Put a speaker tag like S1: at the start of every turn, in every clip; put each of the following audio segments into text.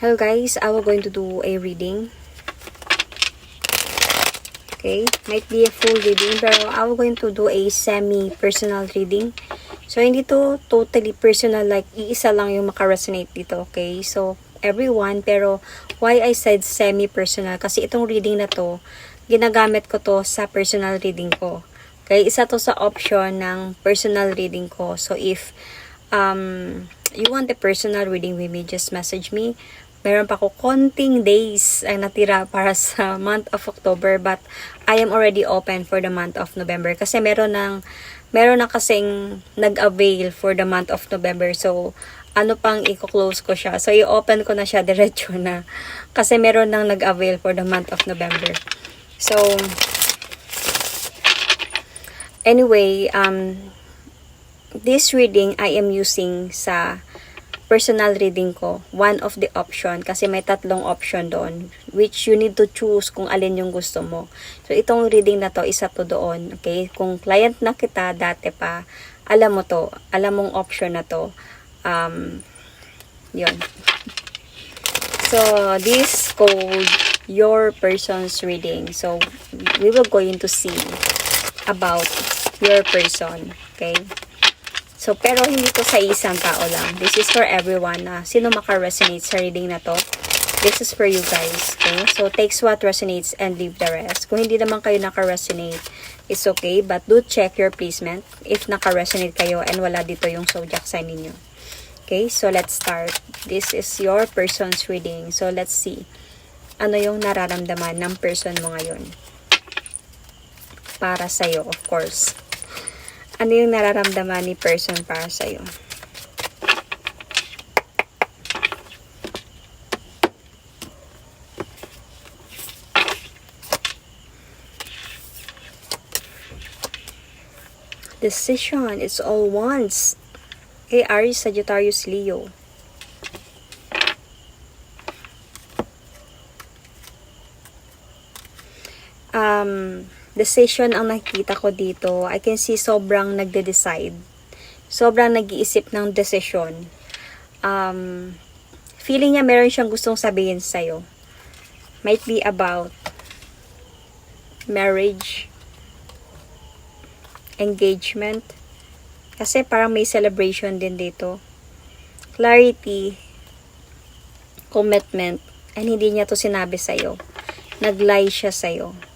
S1: Hello guys, I will going to do a reading. Okay, might be a full reading pero I will going to do a semi-personal reading. So hindi to totally personal like iisa lang yung makaresonate dito, okay? So everyone pero why I said semi-personal kasi itong reading na to ginagamit ko to sa personal reading ko. Okay, isa to sa option ng personal reading ko. So if um you want a personal reading with me, just message me meron pa ko konting days ang natira para sa month of October but I am already open for the month of November. Kasi meron ng meron na kasing nag-avail for the month of November. So ano pang i-close ko siya? So i-open ko na siya diretso na. Kasi meron nang nag-avail for the month of November. So anyway um this reading I am using sa personal reading ko, one of the option, kasi may tatlong option doon, which you need to choose kung alin yung gusto mo. So, itong reading na to, isa to doon, okay? Kung client na kita dati pa, alam mo to, alam mong option na to, um, yun. So, this called your person's reading. So, we will going to see about your person, okay? So, pero hindi to sa isang tao lang. This is for everyone na sino maka-resonate sa reading na to. This is for you guys. Okay? So, takes what resonates and leave the rest. Kung hindi naman kayo naka-resonate, it's okay. But do check your placement if naka-resonate kayo and wala dito yung zodiac sign ninyo. Okay? So, let's start. This is your person's reading. So, let's see. Ano yung nararamdaman ng person mo ngayon? Para sa'yo, of course ano yung nararamdaman ni person para sa'yo. Decision, it's all once. Hey, Aries, Sagittarius, Leo. Um, decision ang nakikita ko dito. I can see sobrang nagde-decide. Sobrang nag-iisip ng decision. Um, feeling niya meron siyang gustong sabihin sa'yo. Might be about marriage, engagement. Kasi parang may celebration din dito. Clarity, commitment, and hindi niya to sinabi sa'yo. Nag-lie siya sa'yo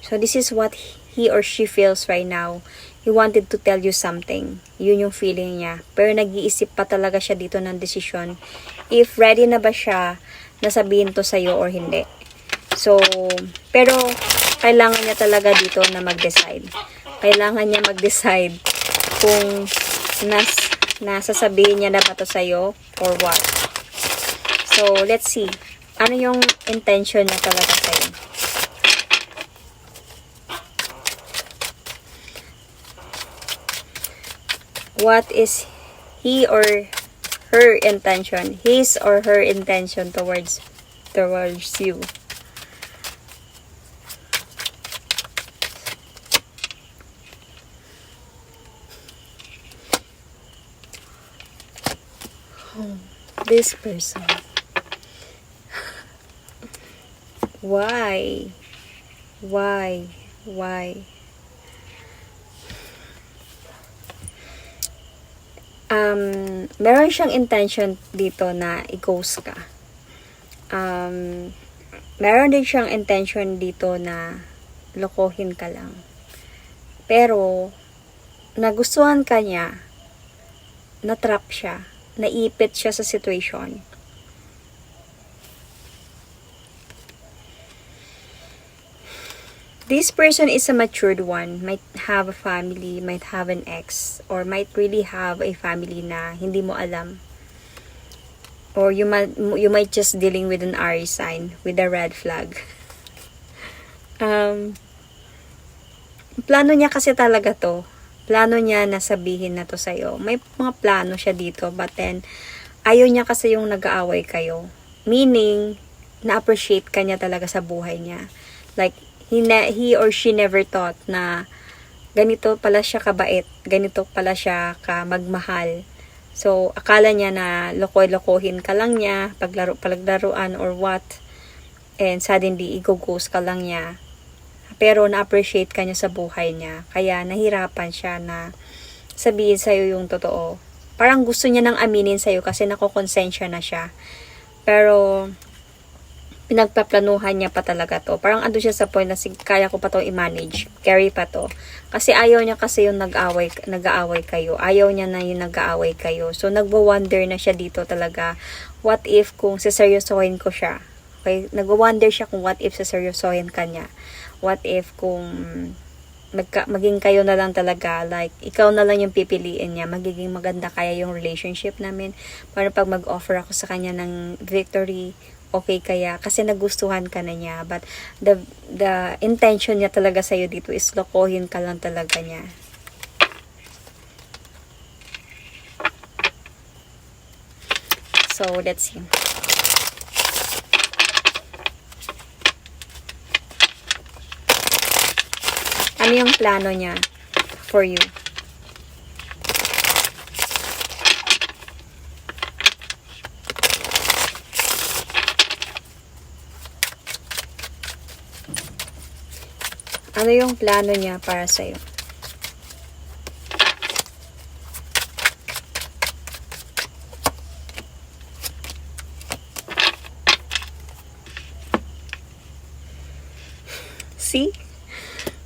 S1: So, this is what he or she feels right now. He wanted to tell you something. Yun yung feeling niya. Pero nag-iisip pa talaga siya dito ng desisyon. If ready na ba siya na sabihin to sa'yo or hindi. So, pero kailangan niya talaga dito na mag-decide. Kailangan niya mag-decide kung nas, nasasabihin niya na ba to sa'yo or what. So, let's see. Ano yung intention niya talaga sa'yo? What is he or her intention, his or her intention towards towards you. This person. Why? Why? Why? Um, meron siyang intention dito na i-ghost ka. Um, meron din siyang intention dito na lokohin ka lang. Pero, nagustuhan ka niya, na-trap siya, naipit siya sa situation. This person is a matured one, might have a family, might have an ex, or might really have a family na hindi mo alam. Or you might, you might just dealing with an Aries sign, with a red flag. um, plano niya kasi talaga to. Plano niya na sabihin na to sa'yo. May mga plano siya dito, but then, ayaw niya kasi yung nag-aaway kayo. Meaning, na-appreciate ka niya talaga sa buhay niya. Like, he, ne- he or she never thought na ganito pala siya kabait, ganito pala siya ka magmahal So, akala niya na lokoy-lokohin ka lang niya, paglaro, palaglaruan or what. And suddenly, i-ghost ka lang niya. Pero na-appreciate ka niya sa buhay niya. Kaya nahirapan siya na sabihin sa'yo yung totoo. Parang gusto niya nang aminin sa'yo kasi nakokonsensya na siya. Pero, pinagpaplanuhan niya pa talaga to. Parang ando siya sa point na sige, kaya ko pa to i-manage. Carry pa to. Kasi ayaw niya kasi yung nag-away, nag-aaway kayo. Ayaw niya na yung nag-aaway kayo. So, nagwa-wonder na siya dito talaga. What if kung siseryosohin ko siya? Okay? Nagwa-wonder siya kung what if siseryosohin ka niya. What if kung magka, maging kayo na lang talaga, like, ikaw na lang yung pipiliin niya, magiging maganda kaya yung relationship namin, para pag mag-offer ako sa kanya ng victory, okay kaya, kasi nagustuhan ka na niya, but the, the intention niya talaga sa'yo dito is lokohin ka lang talaga niya. So, let's see. Ano yung plano niya for you? Ano yung plano niya para sa'yo? See?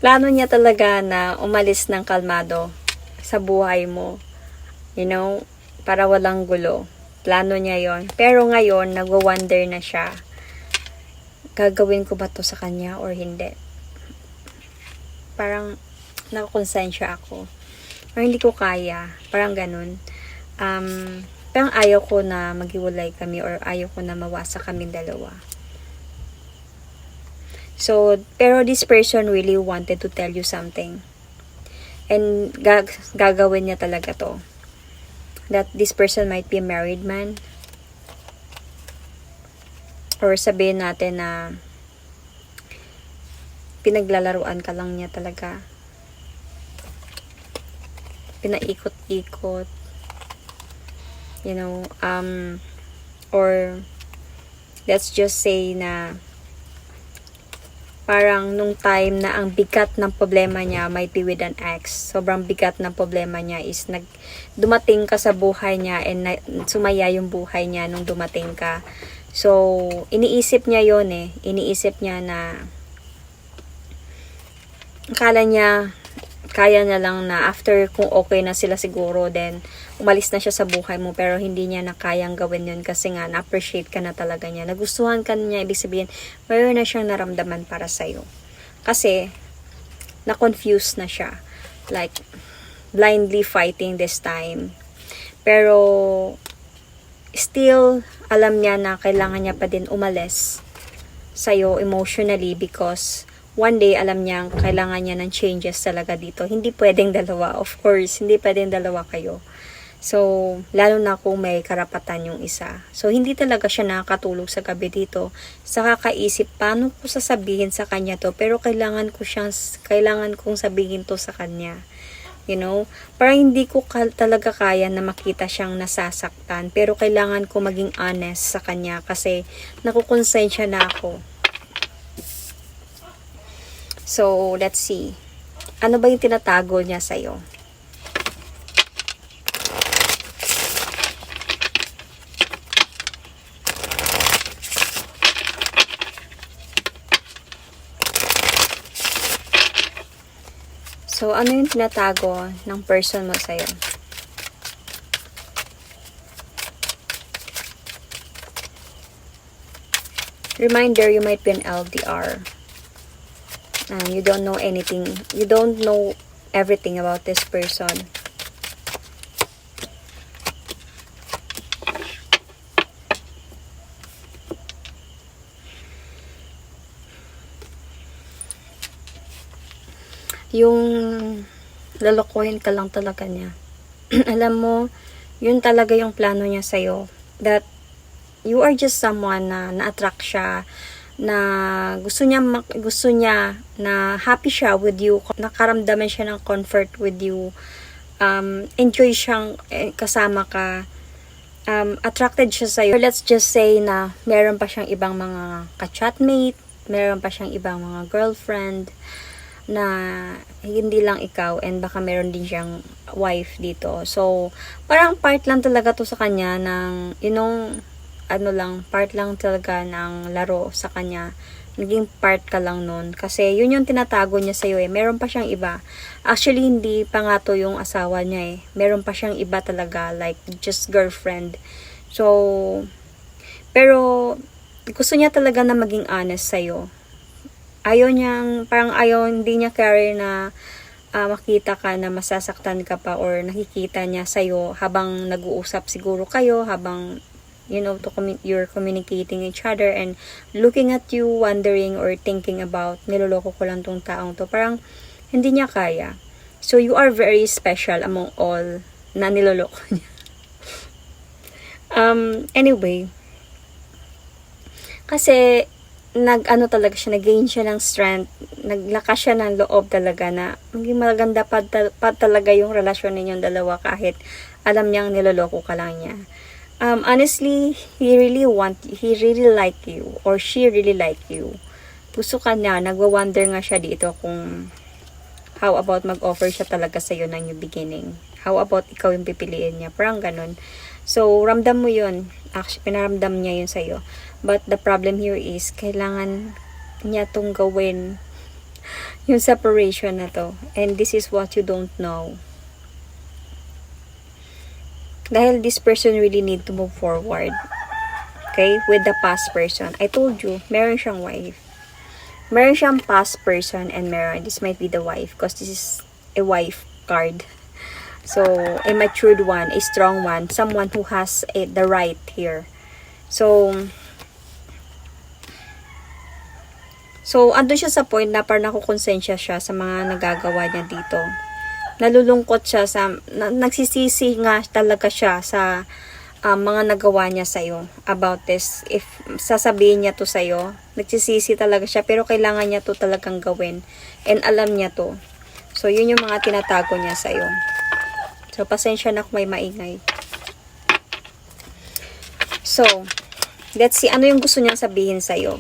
S1: plano niya talaga na umalis ng kalmado sa buhay mo. You know, para walang gulo. Plano niya yon Pero ngayon, nagwa-wonder na siya. Gagawin ko ba to sa kanya or hindi? Parang, nakakonsensya ako. Or hindi ko kaya. Parang ganun. Um, parang ayaw ko na maghiwalay kami or ayaw ko na mawasa kami dalawa. So, pero this person really wanted to tell you something. And gag gagawin niya talaga to. That this person might be a married man. Or sabihin natin na pinaglalaruan ka lang niya talaga. Pinaikot-ikot. You know, um, or let's just say na parang nung time na ang bigat ng problema niya might be with an ex. Sobrang bigat ng problema niya is nag dumating ka sa buhay niya and na, sumaya yung buhay niya nung dumating ka. So, iniisip niya yon eh. Iniisip niya na akala niya kaya niya lang na after kung okay na sila siguro then umalis na siya sa buhay mo pero hindi niya na kayang gawin yun kasi nga na-appreciate ka na talaga niya. Nagustuhan ka niya ibig sabihin mayroon na siyang naramdaman para sa'yo. Kasi na-confuse na siya. Like blindly fighting this time. Pero still alam niya na kailangan niya pa din umalis sa'yo emotionally because one day alam niya kailangan niya ng changes talaga dito. Hindi pwedeng dalawa, of course. Hindi pwedeng dalawa kayo. So, lalo na kung may karapatan yung isa. So, hindi talaga siya nakakatulog sa gabi dito. Sa kakaisip, paano ko sasabihin sa kanya to? Pero kailangan ko siyang, kailangan kong sabihin to sa kanya. You know? Para hindi ko ka, talaga kaya na makita siyang nasasaktan. Pero kailangan ko maging honest sa kanya kasi nakukonsensya na ako. So, let's see. Ano ba yung tinatago niya sa'yo? So, ano yung tinatago ng person mo sa'yo? Reminder, you might be an LDR. Um, you don't know anything. You don't know everything about this person. Yung lalokohin ka lang talaga niya. Alam mo, yun talaga yung plano niya sa'yo. That you are just someone na na-attract siya na gusto niya gusto niya na happy siya with you nakaramdaman siya ng comfort with you um, enjoy siyang eh, kasama ka, um, attracted siya sa'yo. Or let's just say na meron pa siyang ibang mga ka-chatmate, meron pa siyang ibang mga girlfriend, na hindi lang ikaw and baka meron din siyang wife dito. So, parang part lang talaga to sa kanya ng, you know, ano lang, part lang talaga ng laro sa kanya. Naging part ka lang nun. Kasi yun yung tinatago niya sa'yo eh. Meron pa siyang iba. Actually, hindi pa nga to yung asawa niya eh. Meron pa siyang iba talaga. Like, just girlfriend. So, pero, gusto niya talaga na maging honest sa'yo ayaw niyang, parang ayaw, hindi niya carry na ah, makita ka na masasaktan ka pa or nakikita niya sa'yo habang nag-uusap siguro kayo, habang you know, to commu- you're communicating each other and looking at you, wondering or thinking about, niloloko ko lang tong taong to. Parang, hindi niya kaya. So, you are very special among all na niloloko niya. um, anyway, kasi, nag ano talaga siya, nag-gain siya ng strength, naglakas siya ng loob talaga na maging maganda pa, pa talaga yung relasyon ninyong dalawa kahit alam niyang niloloko ka lang niya. Um, honestly, he really want, he really like you or she really like you. Gusto ka niya, nagwa-wonder nga siya dito kung how about mag-offer siya talaga sa'yo ng new beginning. How about ikaw yung pipiliin niya. Parang ganun. So, ramdam mo yun. Actually, pinaramdam niya yun sa'yo. But the problem here is, kailangan niya tong gawin yung separation na to. And this is what you don't know. Dahil this person really need to move forward. Okay? With the past person. I told you, meron siyang wife. Meron siyang past person and meron. This might be the wife because this is a wife card. So, a matured one, a strong one, someone who has a, the right here. So, So, andun siya sa point na parang nakukonsensya siya sa mga nagagawa niya dito. Nalulungkot siya sa, na, nagsisisi nga talaga siya sa um, mga nagawa niya sa'yo about this. If sasabihin niya to sa'yo, nagsisisi talaga siya pero kailangan niya to talagang gawin. And alam niya to. So, yun yung mga tinatago niya sa'yo. So, pasensya na kung may maingay. So, let's see, ano yung gusto niyang sabihin sa'yo?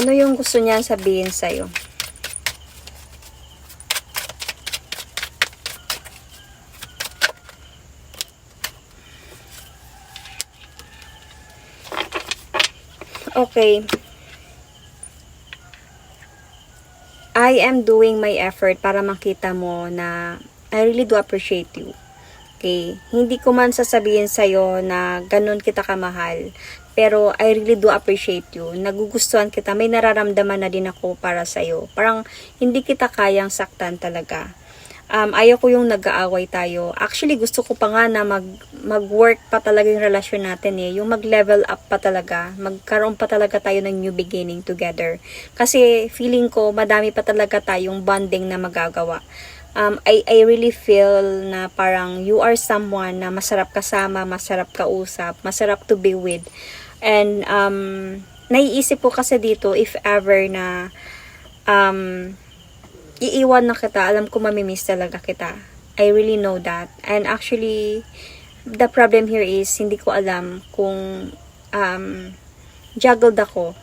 S1: Ano yung gusto niya sabihin sa'yo? Okay. I am doing my effort para makita mo na I really do appreciate you. Okay? Hindi ko man sasabihin sa'yo na ganun kita kamahal. Pero I really do appreciate you. Nagugustuhan kita. May nararamdaman na din ako para sa'yo. Parang hindi kita kayang saktan talaga. Um, ayaw ko yung nag-aaway tayo. Actually, gusto ko pa nga na mag, mag-work pa talaga yung relasyon natin eh. Yung mag-level up pa talaga. Magkaroon pa talaga tayo ng new beginning together. Kasi feeling ko, madami pa talaga tayong bonding na magagawa um, I, I really feel na parang you are someone na masarap kasama, masarap kausap, masarap to be with. And um, naiisip ko kasi dito if ever na um, iiwan na kita, alam ko mamimiss talaga kita. I really know that. And actually, the problem here is hindi ko alam kung um, juggled ako.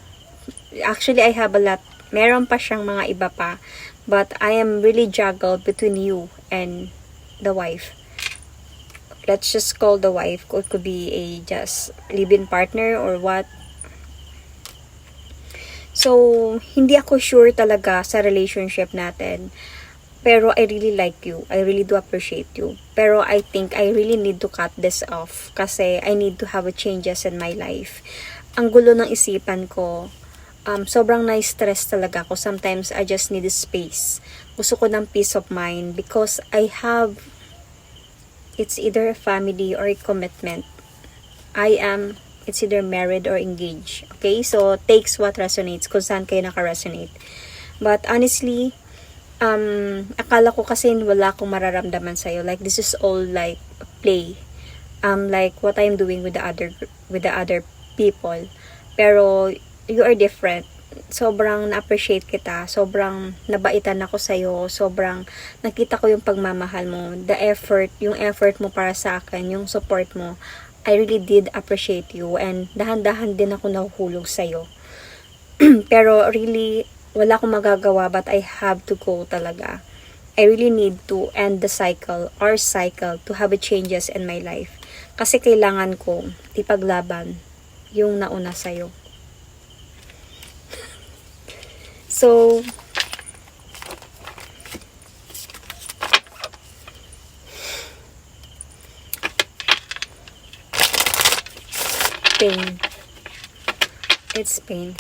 S1: Actually, I have a lot. Meron pa siyang mga iba pa. But I am really juggled between you and the wife. Let's just call the wife. It could be a just live-in partner or what. So, hindi ako sure talaga sa relationship natin. Pero I really like you. I really do appreciate you. Pero I think I really need to cut this off. Kasi I need to have a changes in my life. Ang gulo ng isipan ko. Um, sobrang na-stress talaga ako. Sometimes I just need a space. Gusto ko ng peace of mind because I have it's either a family or a commitment. I am it's either married or engaged. Okay? So, takes what resonates kung saan kayo naka-resonate. But honestly, um, akala ko kasi wala akong mararamdaman sa'yo. Like, this is all like play. Um, like, what I'm doing with the other, with the other people. Pero, you are different. Sobrang na-appreciate kita. Sobrang nabaitan ako sa'yo. Sobrang nakita ko yung pagmamahal mo. The effort, yung effort mo para sa akin, yung support mo. I really did appreciate you. And dahan-dahan din ako nahuhulog sa'yo. Pero really, wala akong magagawa but I have to go talaga. I really need to end the cycle, our cycle, to have a changes in my life. Kasi kailangan kong ipaglaban yung nauna sa'yo. So, pain. It's pain.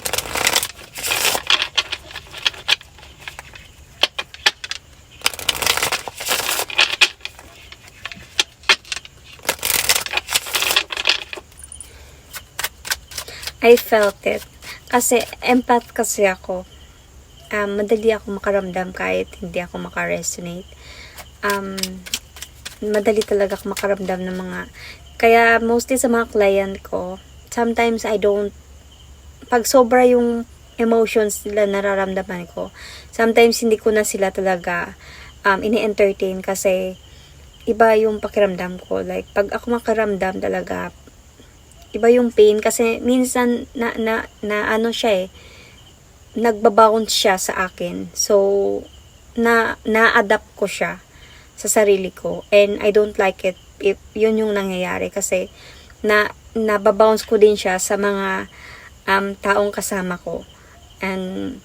S1: I felt it. Kasi empath kasi ako. Um, madali ako makaramdam kahit hindi ako makaresonate. Um, madali talaga ako makaramdam ng mga... Kaya mostly sa mga client ko, sometimes I don't... Pag sobra yung emotions nila nararamdaman ko, sometimes hindi ko na sila talaga um, ini-entertain kasi iba yung pakiramdam ko. Like, pag ako makaramdam talaga, iba yung pain kasi minsan na, na, na ano siya eh, nagbabounce siya sa akin. So, na, na-adapt ko siya sa sarili ko. And I don't like it if yun yung nangyayari kasi na, nababounce ko din siya sa mga um, taong kasama ko. And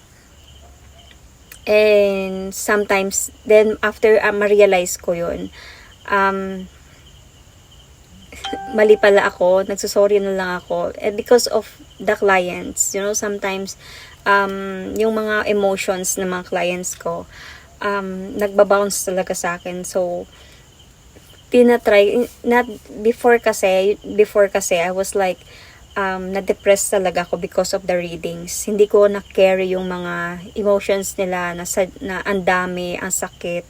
S1: and sometimes then after uh, ma-realize ko yun um, mali pala ako, nagsusorry na lang ako. And because of the clients, you know, sometimes, um, yung mga emotions ng mga clients ko, um, nagbabounce talaga sa akin. So, tinatry, not before kasi, before kasi, I was like, um, na-depress talaga ako because of the readings. Hindi ko na-carry yung mga emotions nila na, sa, na ang dami, ang sakit,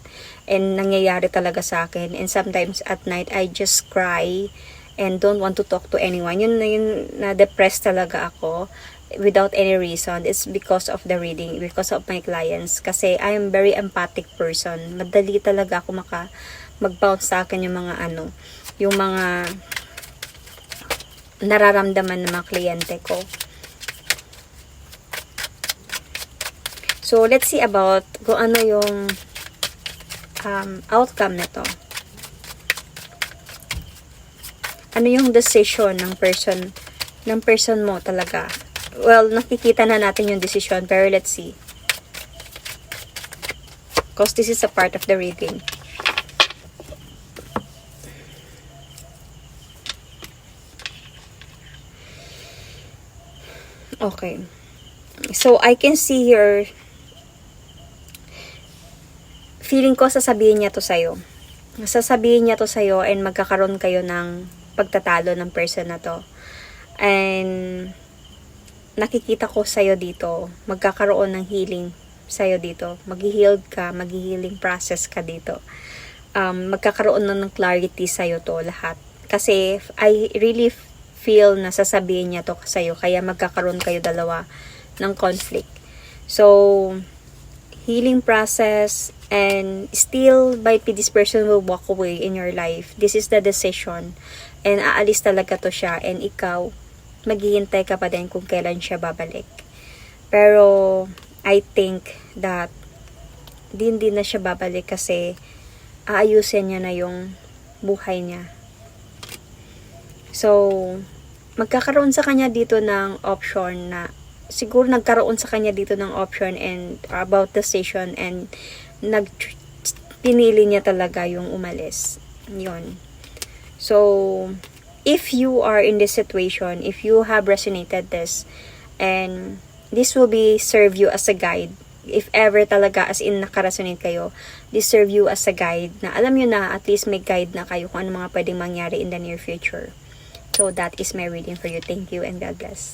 S1: and nangyayari talaga sa akin. And sometimes at night, I just cry and don't want to talk to anyone. Yun na yun, na-depress talaga ako without any reason. It's because of the reading, because of my clients. Kasi I am very empathic person. Madali talaga ako maka mag-bounce sa akin yung mga ano, yung mga nararamdaman ng mga kliyente ko. So, let's see about kung ano yung um, outcome nito. Ano yung decision ng person ng person mo talaga. Well, nakikita na natin yung decision, pero let's see. Because this is a part of the reading. Okay. So, I can see here, feeling ko sasabihin niya to sa'yo. Sasabihin niya to sa'yo and magkakaroon kayo ng pagtatalo ng person na to. And, nakikita ko sa'yo dito, magkakaroon ng healing sa'yo dito. Mag-healed ka, mag-healing process ka dito. Um, magkakaroon na ng clarity sa'yo to lahat. Kasi, I really feel na sasabihin niya to sa'yo. Kaya magkakaroon kayo dalawa ng conflict. So, healing process and still be this person will walk away in your life. This is the decision. And aalis talaga to siya. And ikaw, maghihintay ka pa din kung kailan siya babalik. Pero, I think that din din na siya babalik kasi aayusin niya na yung buhay niya. So, magkakaroon sa kanya dito ng option na siguro nagkaroon sa kanya dito ng option and about the station and nag pinili niya talaga yung umalis. Yun. So, if you are in this situation, if you have resonated this, and this will be serve you as a guide. If ever talaga as in nakaresonate kayo, this serve you as a guide na alam nyo na at least may guide na kayo kung ano mga pwedeng mangyari in the near future. So that is my reading for you. Thank you and God bless.